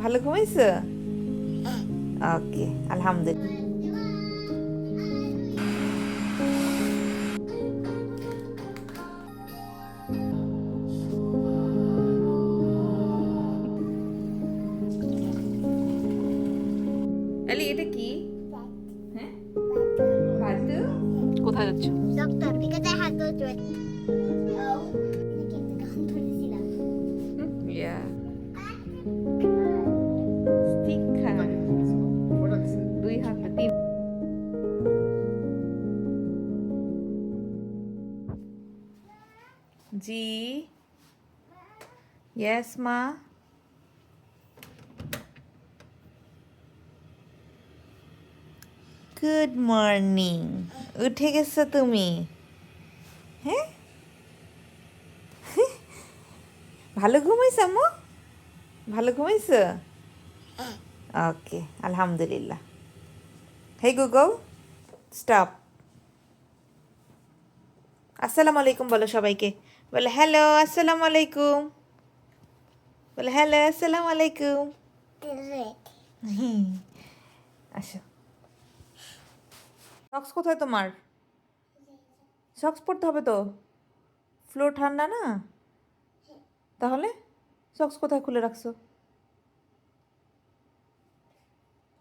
ভালো ঘুমাইছো? ওকে আলহামদুলিল্লাহ। ইয়েস মা গুড মর্নিং উঠে গেছো তুমি? হ্যাঁ? ভালো ঘুমাইছ আম্মু ভালো ঘুমাইছ? ওকে, আলহামদুলিল্লাহ। হে গুগল স্টপ আসসালামু আলাইকুম বলো সবাইকে। বলে হ্যালো আসসালামু আলাইকুম। বলে হ্যালো আসসালামু আলাইকুম। আসো। সক্স কোথায় তোমার? সক্স পরতে হবে তো? ফ্লোর ঠান্ডা না? তাহলে সক্স কোথায় খুলে রাখছো?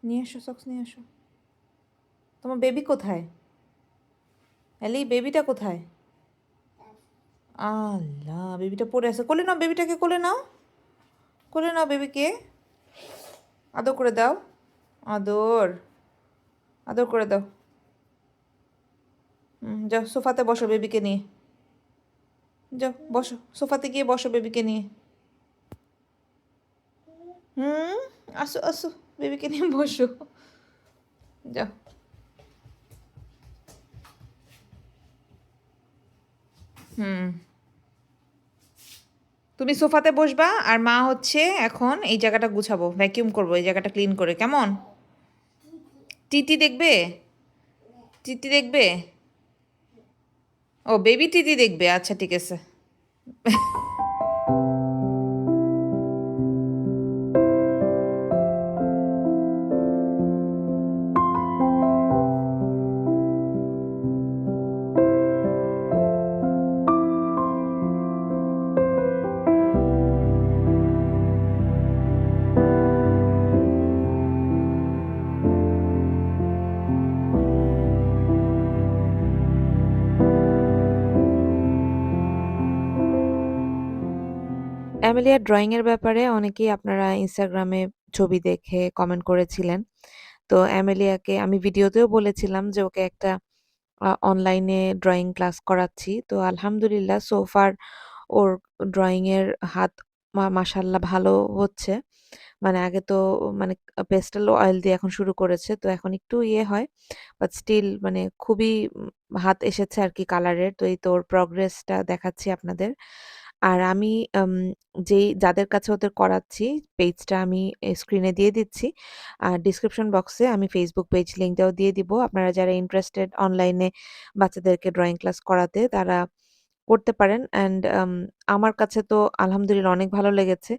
নিয়ে এসো সক্স নিয়ে এসো তোমার বেবি কোথায়? এলি বেবিটা কোথায়? আল্লাহ বেবিটা পড়ে আছে। কোলে নাও বেবিটাকে কোলে নাও। কোলে নাও বেবিকে। আদর করে দাও। আদর। আদর করে দাও। যাও, সোফাতে বসো বেবিকে নিয়ে। যাও, বসো। সোফাতে গিয়ে বসো বেবিকে নিয়ে। হুম, আসো আসো, বেবিকে নিয়ে বসো। যাও। হুম। তুমি সোফাতে বসবা আর মা হচ্ছে এখন এই জায়গাটা গুছাবো ভ্যাকিউম করব, এই জায়গাটা ক্লিন করে, কেমন? টিটি দেখবে? টিটি দেখবে? ও বেবি টিটি দেখবে আচ্ছা ঠিক আছে। অ্যামেলিয়ার ড্রয়িংয়ের ব্যাপারে অনেকেই আপনারা ইনস্টাগ্রামে ছবি দেখে কমেন্ট করেছিলেন। তো অ্যামেলিয়াকে আমি ভিডিওতেও বলেছিলাম যে ওকে একটা অনলাইনে ড্রয়িং ক্লাস করাচ্ছি। তো আলহামদুলিল্লাহ সোফার ওর ড্রয়িংয়ের হাত মাসাল্লাহ ভালো হচ্ছে। মানে আগে তো মানে পেস্টেল অয়েল দিয়ে এখন শুরু করেছে, তো এখন একটু ইয়ে হয়। বাট স্টিল মানে খুবই হাত এসেছে আর কি কালারের তো এই তো ওর প্রগ্রেসটা দেখাচ্ছি আপনাদের। আর আমি যেই যাদের কাছে ওদের করাচ্ছি পেজটা আমি স্ক্রিনে দিয়ে দিচ্ছি। আর ডিসক্রিপশন বক্সে আমি ফেসবুক পেজ লিঙ্কটাও দিয়ে দিব। আপনারা যারা ইন্টারেস্টেড অনলাইনে বাচ্চাদেরকে ড্রয়িং ক্লাস করাতে, তারা করতে পারেন অ্যান্ড আম আমার কাছে তো আলহামদুলিল্লাহ অনেক ভালো লেগেছে।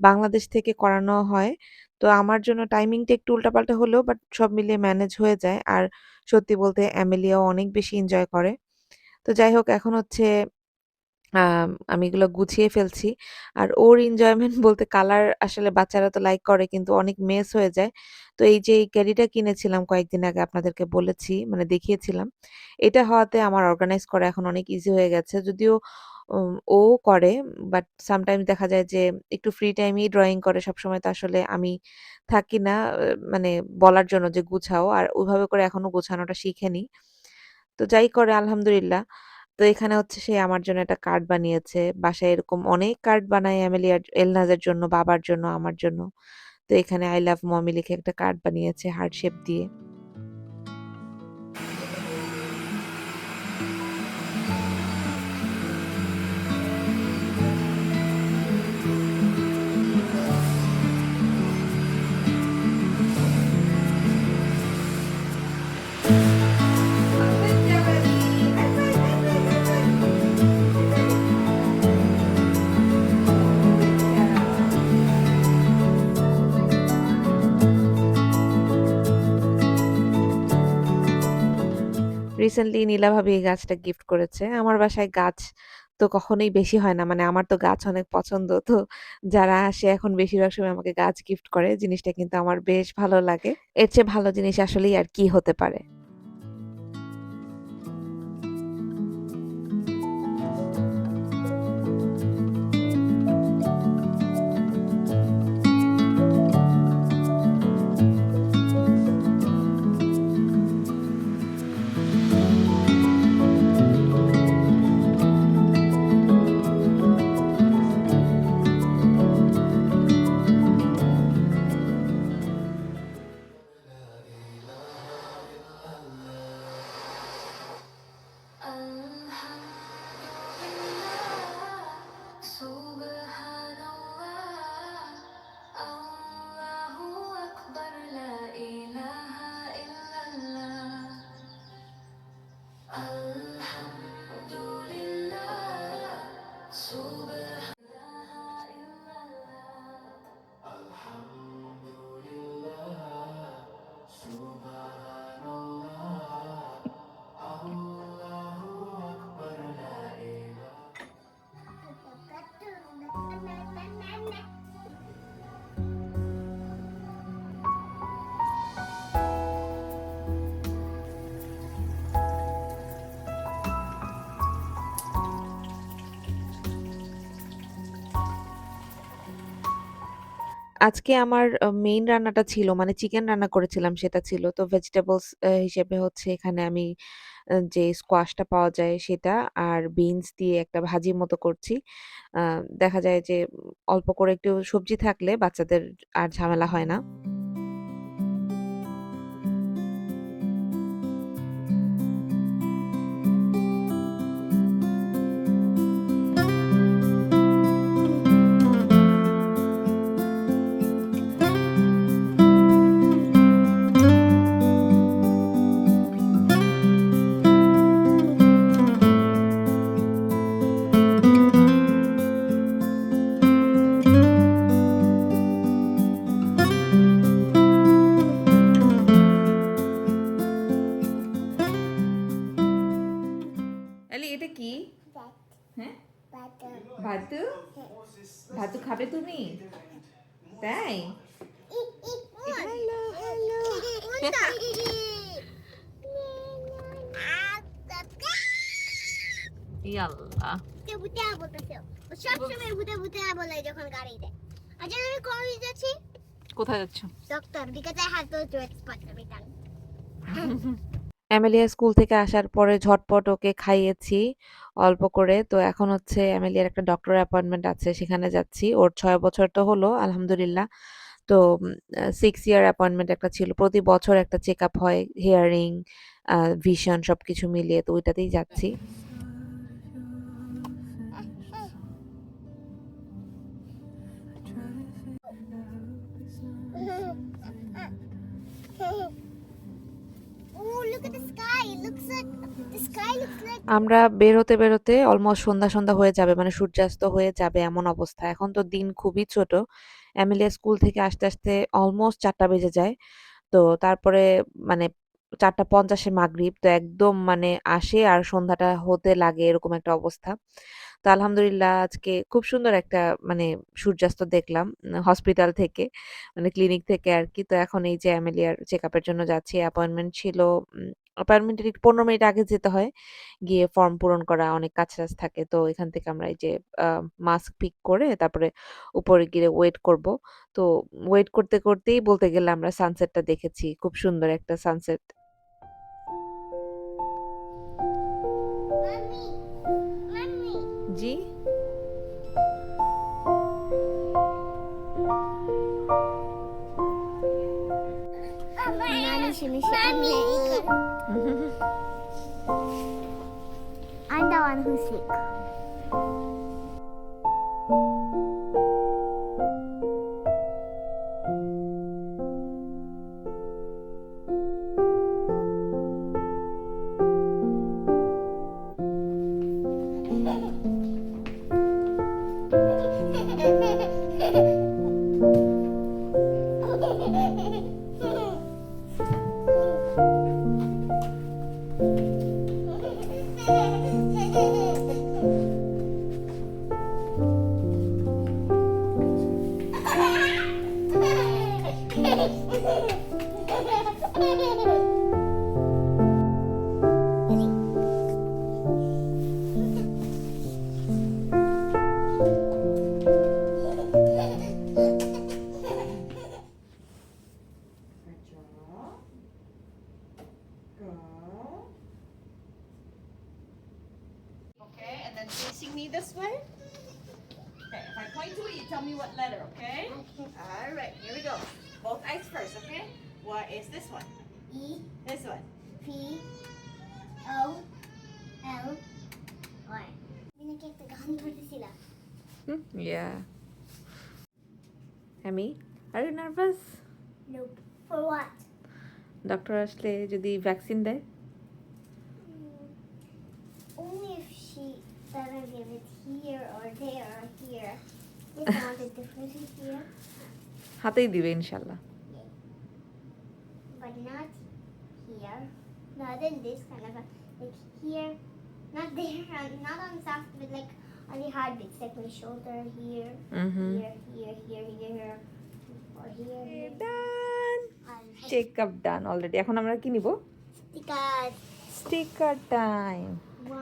বাংলাদেশ থেকে করানো হয়। তো আমার জন্য টাইমিংটা একটু উল্টাপাল্টা হলেও বাট সব মিলিয়ে ম্যানেজ হয়ে যায়। আর সত্যি বলতে অ্যামেলিয়াও অনেক বেশি এনজয় করে। তো যাই হোক, এখন হচ্ছে আম এগুলো গুছিয়ে ফেলছি। আর ওর এনজয়মেন্ট বলতে কালার আসলে বাচ্চারা তো লাইক করে কিন্তু অনেক মেস হয়ে যায়। তো এই যে এই ক্যাডিটা কিনেছিলাম কয়েকদিন আগে আপনাদেরকে বলেছি মানে দেখিয়েছিলাম। এটা হওয়াতে আমার অর্গানাইজ করা এখন অনেক ইজি হয়ে গেছে। যদিও ও করে বাট সামটাইমস দেখা যায় যে একটু ফ্রি টাইমেই ড্রয়িং করে সবসময় তো আসলে আমি থাকি না মানে বলার জন্য যে গুছাও। আর ওইভাবে করে এখনও গোছানোটা শিখেনি। তো যাই করে, আলহামদুলিল্লাহ। তো এখানে হচ্ছে সে আমার জন্য একটা কার্ড বানিয়েছে। বাসায় এরকম অনেক কার্ড বানায় এমিলিয়ার এলনাজের জন্য, বাবার জন্য, আমার জন্য। তো এখানে আই লাভ মমি লিখে একটা কার্ড বানিয়েছে হার্ট শেপ দিয়ে। রিসেন্টলি নীলা ভাবি এই গাছটা গিফট করেছে। আমার বাসায় গাছ তো কখনোই বেশি হয় না। মানে আমার তো গাছ অনেক পছন্দ। তো যারা আসে এখন বেশিরভাগ সময় আমাকে গাছ গিফট করে। জিনিসটা কিন্তু আমার বেশ ভালো লাগে। এর চেয়ে ভালো জিনিস আসলেই আর কি হতে পারে? আজকে আমার মেইন রান্নাটা ছিল মানে চিকেন রান্না করেছিলাম সেটা ছিল। তো ভেজিটেবলস হিসেবে হচ্ছে এখানে আমি যে স্কোয়াশটা পাওয়া যায় সেটা আর বিনস দিয়ে একটা ভাজি মতো করছি। দেখা যায় যে অল্প করে একটু সবজি থাকলে বাচ্চাদের আর ঝামেলা হয় না। ভাতু? ভাতু খাবে তুমি? তাই? বলতেছে বলে যখন গাড়িতে আচ্ছা আমি কলেজ যাচ্ছি কোথায় যাচ্ছ? ডক্টর অ্যামেলিয়া স্কুল থেকে আসার পরে ঝটপট ওকে খাইয়েছি অল্প করে। তো এখন হচ্ছে অ্যামেলিয়ার একটা ডক্টর অ্যাপয়েন্টমেন্ট আছে সেখানে যাচ্ছি। ওর ছয় বছর তো হলো আলহামদুলিল্লাহ। তো সিক্স ইয়ার অ্যাপয়েন্টমেন্ট একটা ছিল। প্রতি বছর একটা চেক আপ হয় হিয়ারিং, ভিশন সব কিছু মিলিয়ে তো ওইটাতেই যাচ্ছি। আমরা বেরোতে বেরোতে অলমোস্ট সন্ধ্যা, সন্ধ্যা হয়ে যাবে মানে সূর্যাস্ত হয়ে যাবে এমন অবস্থা। এখন তো দিন খুবই ছোট। অ্যামিলিয়া স্কুল থেকে আসতে, আসতে অলমোস্ট চারটা বেজে যায়। তো তারপরে মানে চারটা পঞ্চাশে মাগরীব তো একদম মানে আসে আর সন্ধ্যাটা হতে লাগে এরকম একটা অবস্থা। তো আলহামদুলিল্লাহ আজকে খুব সুন্দর একটা মানে সূর্যাস্ত দেখলাম হসপিটাল থেকে মানে ক্লিনিক থেকে আর কি তো এখন এই যে অ্যামেলিয়ার চেকআপের জন্য যাচ্ছি। অ্যাপয়েন্টমেন্ট ছিল অ্যাপয়েন্টমেন্টের ১৫ মিনিট আগে যেতে হয়। গিয়ে ফর্ম পূরণ করা অনেক কাজ-টাজ থাকে। তো এখান থেকে আমরা এই যে মাস্ক পিক করে তারপরে উপরে গিয়ে ওয়েট করব। তো ওয়েট করতে, করতেই বলতে গেলে আমরা সানসেটটা দেখেছি। খুব সুন্দর একটা সানসেট। जी I'm the one who's sick. One. P O L. Hmm? Yeah. Amy, are you nervous? Nope. For what? Doctor আসলে যদি ভ্যাকসিন দেয় Only if she doesn't give it here or there or here. If I want it differently here, হাতেই দিবে ইনশাল্লাহ Not in this kind of a, like here, not there, uh, not on soft, but like on the hard bits, like my shoulder here, hmm here, here, here, here, or here. here. Done And check up done already এখন আমরা কি নিব stickers. Sticker time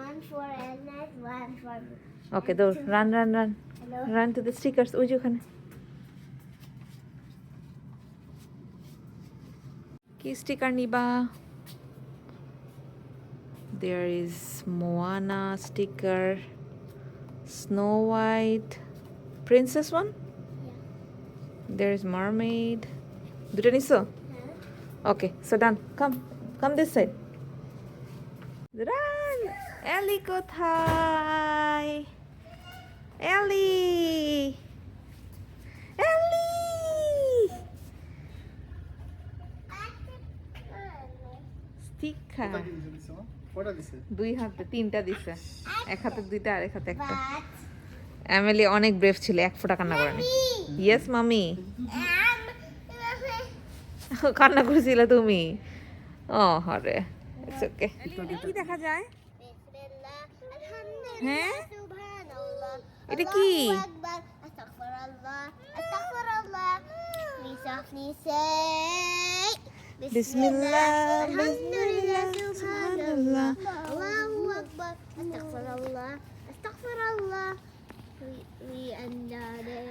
One for Edna, one for okay দৌড় run run run hello. Run to the stickers ওই যে ওখানে কি sticker নিবা there is Moana sticker, Snow White, Princess one? Yeah. There is Mermaid. Do you so? Okay, so done. Come, come this side. Run! Ellie kothay! Ellie! Ellie! Uh, sticker. কটা দিছে? দুই হাতে তিনটা দিছে। এক হাতে দুইটা আর এক হাতে একটা। But অনেক ব্রেভ ছিল এক ফোঁটা কান্না করেনি ইয়েস মামি। কান্না করেছিল তুমি? ও হরে। ইটস ওকে কি দেখা যায়? হ্যাঁ? এটা কি?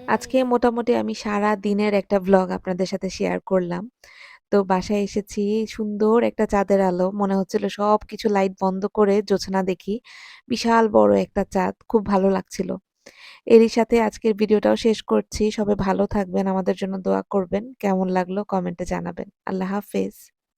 আজকে মোটামুটি আমি সারা দিনের একটা ভ্লগ আপনাদের সাথে শেয়ার করলাম। তো বাসায় এসেছি সুন্দর একটা চাঁদের আলো। মনে হচ্ছিল সব কিছু লাইট বন্ধ করে জোছনা দেখি। বিশাল বড় একটা চাঁদ খুব ভালো লাগছিল। এরই সাথে আজকের ভিডিওটাও শেষ করছি। সবাই ভালো থাকবেন, আমাদের জন্য দোয়া করবেন। কেমন লাগল কমেন্টে জানাবেন। আল্লাহ হাফেজ।